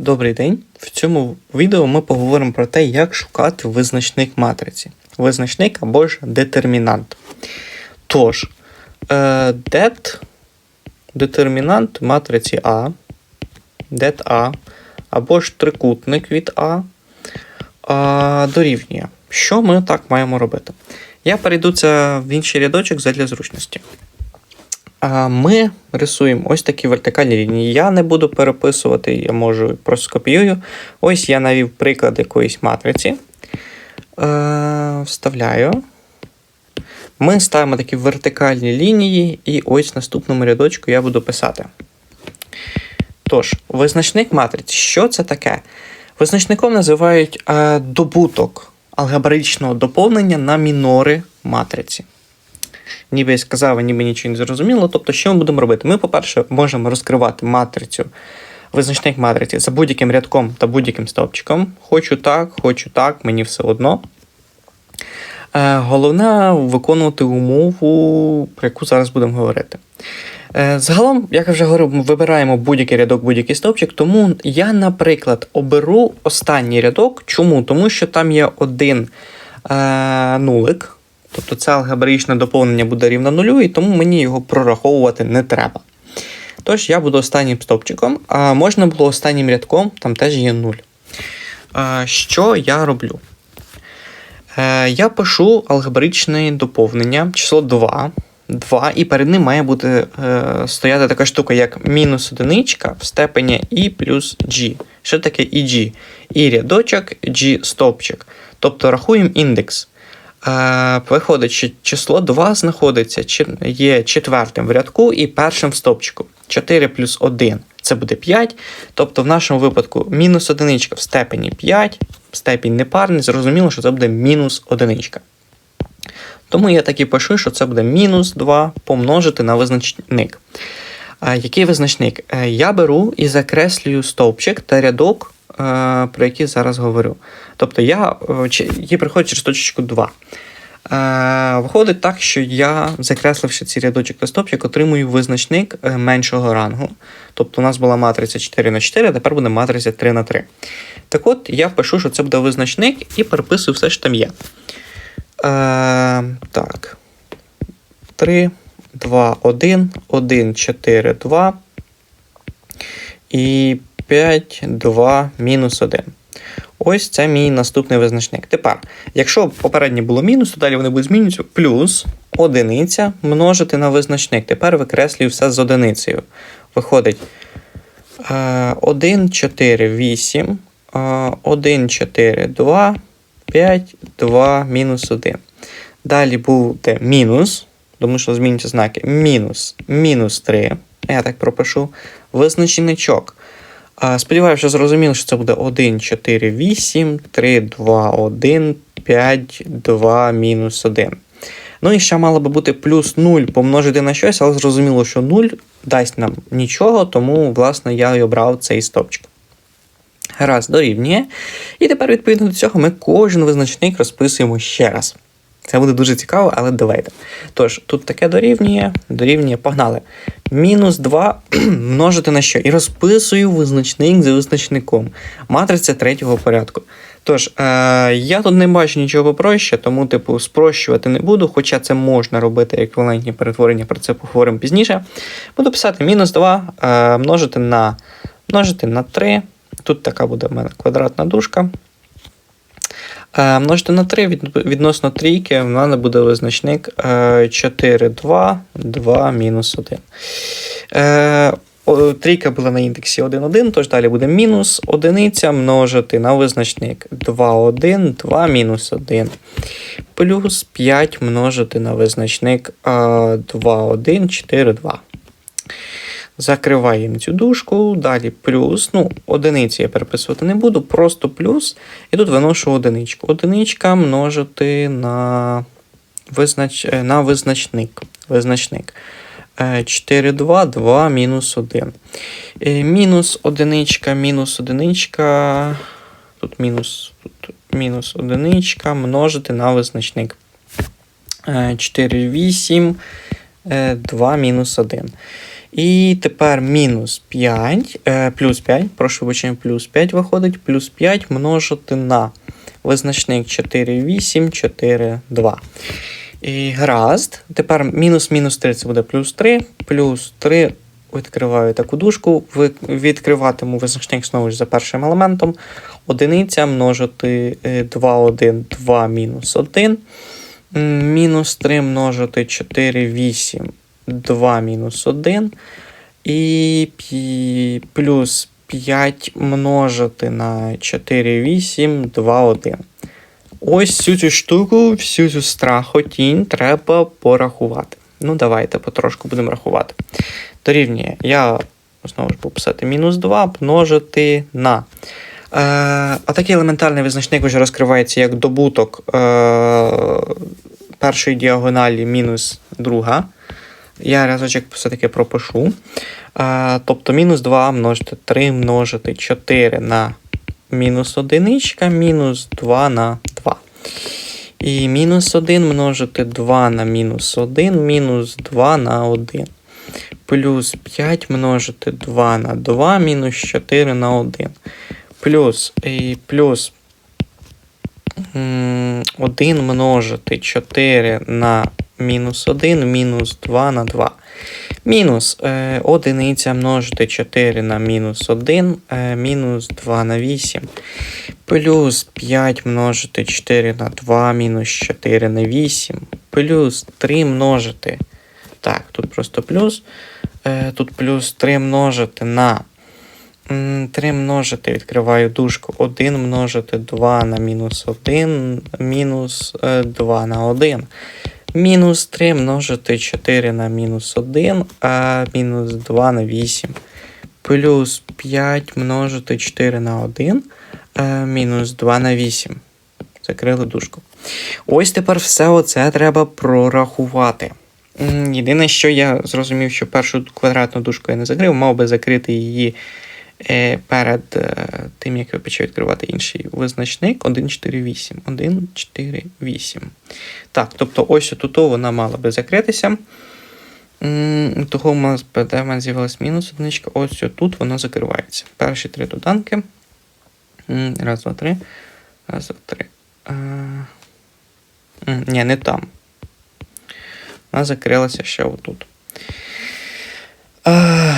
Добрий день! В цьому відео ми поговоримо про те, як шукати визначник матриці. Визначник або ж детермінант. Тож, е, det детермінант матриці А, det А, або ж трикутник від А, а дорівнює. Що ми так маємо робити? Я перейду це в інший рядочок задля зручності. Ми рисуємо ось такі вертикальні лінії. Я не буду переписувати, я можу просто скопіюю. Ось я навів приклад якоїсь матриці. Е, Вставляю. Ми ставимо такі вертикальні лінії, і ось в наступному рядочку я буду писати. Тож, визначник матриці. Що це таке? Визначником називають е, добуток алгебраїчного доповнення на мінори матриці ніби я сказав, ніби нічого не зрозуміло. Тобто, що ми будемо робити? Ми, по-перше, можемо розкривати матрицю, визначник матриці за будь-яким рядком та будь-яким стовпчиком. Хочу так, хочу так, мені все одно. Е, Головне виконувати умову, про яку зараз будемо говорити. Е, Загалом, як я вже говорив, ми вибираємо будь-який рядок, будь-який стовпчик, тому я, наприклад, оберу останній рядок. Чому? Тому що там є один е, нулик. Тобто це алгебраїчне доповнення буде рівно нулю, і тому мені його прораховувати не треба. Тож я буду останнім стовпчиком, а можна було останнім рядком, там теж є 0. Що я роблю? Е, Я пишу алгебраїчне доповнення, число 2. 2, і перед ним має бути е, стояти така штука, як мінус одиничка в степені і плюс g. Що таке і g? І рядочок, g стовпчик. Тобто рахуємо індекс. Е, Виходить, що число 2 знаходиться, є четвертим в рядку і першим в стопчику. 4 плюс 1 це буде 5. Тобто, в нашому випадку мінус одиничка в степені 5, степінь непарний, зрозуміло, що це буде мінус одиничка. Тому я так і пишу, що це буде мінус 2 помножити на визначник. Який визначник? Е, я беру і закреслюю стовпчик та рядок, е, про який зараз говорю. Тобто я є приходить через точечку 2. Е, Виходить так, що я, закресливши ці рядочок та стопчик, отримую визначник меншого рангу. Тобто у нас була матриця 4 на 4, а тепер буде матриця 3 на 3. Так от, я впишу, що це буде визначник, і переписую все, що там є. Е, Так. 3, 2, 1, 1, 4, 2. І 5, 2, мінус 1. Ось це мій наступний визначник. Тепер, якщо попереднє було мінус, то далі вони будуть змінюватися. Плюс одиниця множити на визначник. Тепер викреслюю все з одиницею. Виходить 1, 4, 8, 1, 4, 2, 5, 2, мінус 1. Далі буде мінус, тому що змінюються знаки. Мінус, мінус 3. Я так пропишу. Визначничок. Сподіваюся, що що це буде 1, 4, 8, 3, 2, 1, 5, 2, мінус 1. Ну і ще мало би бути плюс 0 помножити на щось, але зрозуміло, що 0 дасть нам нічого, тому, власне, я і обрав цей стопчик. Раз, дорівнює. І тепер, відповідно до цього, ми кожен визначник розписуємо ще раз. Це буде дуже цікаво, але давайте. Тож, тут таке дорівнює, дорівнює, погнали. Мінус 2 множити на що? І розписую визначник за визначником. Матриця третього порядку. Тож, е, я тут не бачу нічого проще, тому, типу, спрощувати не буду, хоча це можна робити еквівалентні перетворення, про це поговоримо пізніше. Буду писати мінус 2 е, множити на множити на 3. Тут така буде в мене квадратна дужка. Е, множити на 3 відносно трійки, в мене буде визначник 4, 2, 2, мінус 1. Е, трійка була на індексі 1, 1, тож далі буде мінус 1 множити на визначник 2, 1, 2, мінус 1. Плюс 5 множити на визначник 2, 1, 4, 2. Закриваємо цю дужку, далі плюс. Ну, одиниці я переписувати не буду, просто плюс. І тут виношу одиничку. Одиничка множити на визнач... на визначник. визначник. 4, 2, 2, мінус 1. Мінус одиничка, мінус одиничка. Тут мінус тут мінус одиничка множити на визначник. 4, 8, 2, мінус 1. І тепер мінус 5, е, плюс 5, прошу вибачення, плюс 5 виходить, плюс 5 множити на визначник 4, 8, 4, 2. І гаразд. Тепер мінус мінус 3 це буде плюс 3, плюс 3. Відкриваю таку дужку, відкриватиму визначник знову ж за першим елементом. Одиниця множити 2, 1, 2 мінус 1. Мінус 3 множити 4, 8, 2 мінус 1. І плюс 5 множити на 4, 8, 2, 1. Ось цю цю штуку, всю цю страхотінь треба порахувати. Ну, давайте потрошку будемо рахувати. Дорівнює, я знову ж буду писати мінус 2 множити на. Е, а такий елементарний визначник вже розкривається як добуток е, першої діагоналі мінус друга. Я разочок все-таки пропишу. Е, тобто мінус 2 множити 3 множити 4 на мінус одиничка, мінус 2 на 2. І мінус 1 множити 2 на мінус 1, мінус 2 на 1. Плюс 5 множити 2 на 2, мінус 4 на 1. Плюс, і плюс 1 множити 4 на мінус 1, мінус 2 на 2. Мінус е, множити 4 на мінус 1, е, мінус 2 на 8. Плюс 5 множити 4 на 2, мінус 4 на 8. Плюс 3 множити. Так, тут просто плюс. Е, тут плюс 3 множити на. 3 множити, відкриваю дужку. 1 множити 2 на мінус 1, мінус е, 2 на 1. Мінус 3 множити 4 на мінус 1, а мінус 2 на 8. Плюс 5 множити 4 на 1, а мінус 2 на 8. Закрили дужку. Ось тепер все оце треба прорахувати. Єдине, що я зрозумів, що першу квадратну дужку я не закрив, мав би закрити її перед е, тим, як я почав відкривати інший визначник 1, 4, 8. 1, 4, 8. Так, тобто ось тут вона мала би закритися. Того в нас мене з'явилась мінус одиничка. Ось тут вона закривається. Перші три доданки. Раз, два, три. Раз, два, три. А... Ні, не там. Вона закрилася ще отут. А,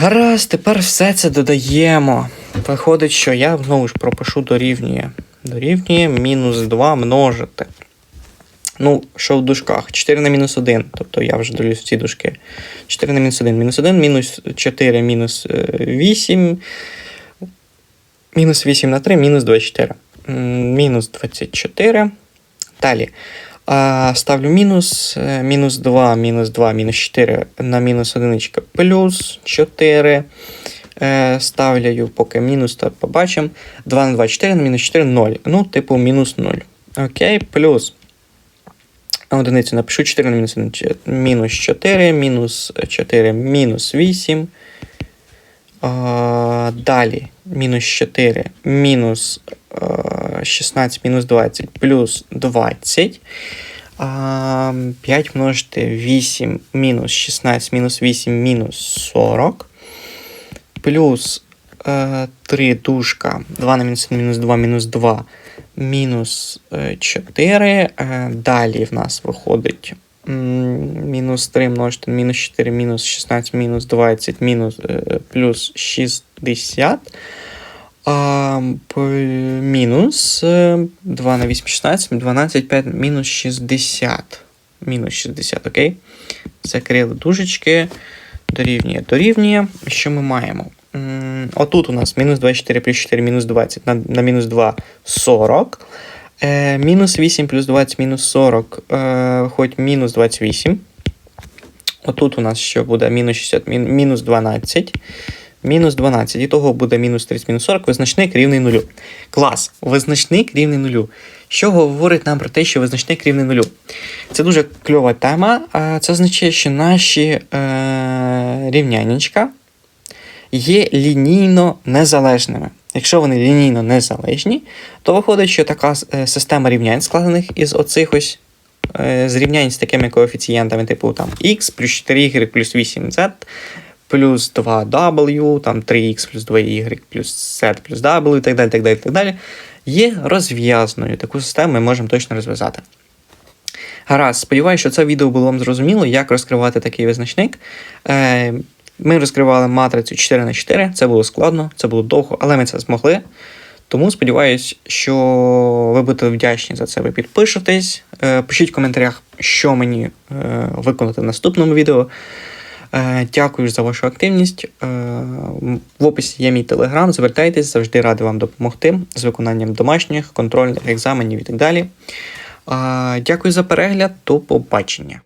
Гаразд, тепер все це додаємо. Виходить, що я знову ж пропишу дорівнює. Дорівнює мінус 2 множити. Ну, що в дужках? 4 на мінус 1. Тобто я вже долюсь в ці дужки. 4 на мінус 1, мінус 1, мінус 4, мінус е, 8. Мінус 8 на 3, мінус 24. Мінус 24. Далі. Ставлю мінус, е, мінус 2, мінус 2, мінус 4 на мінус 1, плюс 4. Е, ставлю поки мінус, то побачимо. 2 на 2, 4 на мінус 4, 0. Ну, типу, мінус 0. Окей, плюс. Одиницю напишу 4 на мінус 1, мінус 4, мінус 4, мінус 8. Далі мінус 4, мінус 16, мінус 20, плюс 20. 5 множити 8, мінус 16, мінус 8, мінус 40. Плюс е, 3 дужка, 2 на мінус 1, мінус 2, мінус 2, мінус е, 4. Е, далі в нас виходить мінус 3 множити мінус 4, мінус 16, мінус 20, мінус плюс 60. А, мінус е, 2 на 8, 16, 12, 5, мінус 60. Мінус 60, окей. Закрили дужечки. Дорівнює, дорівнює. Що ми маємо? Отут у нас мінус 24 плюс 4, мінус 20 на, на мінус 2 40. Е, мінус 8 плюс 20 мінус 40, е, хоч мінус 28. Отут у нас що буде мінус 60, мінус 12. Мінус 12. І того буде мінус 30, мінус 40. Визначник рівний нулю. Клас. Визначник рівний нулю. Що говорить нам про те, що визначник рівний нулю? Це дуже кльова тема. Це означає, що наші е, рівняннячка є лінійно незалежними. Якщо вони лінійно незалежні, то виходить, що така е, система рівнянь, складених із оцих ось е, зрівнянь з такими коефіцієнтами, типу там x плюс 4y плюс 8z, плюс 2W, там 3X плюс 2Y плюс Z плюс W і так далі, так далі, так далі, є розв'язною. Таку систему ми можемо точно розв'язати. Гаразд, сподіваюся, що це відео було вам зрозуміло, як розкривати такий визначник. Е, Ми розкривали матрицю 4 на 4 це було складно, це було довго, але ми це змогли. Тому сподіваюся, що ви будете вдячні за це. Ви підпишетесь. Е, Пишіть в коментарях, що мені е, виконати в наступному відео. Е, Дякую за вашу активність. Е, В описі є мій телеграм. Звертайтесь, завжди радий вам допомогти з виконанням домашніх, контрольних екзаменів і так далі. Е, Дякую за перегляд. До побачення.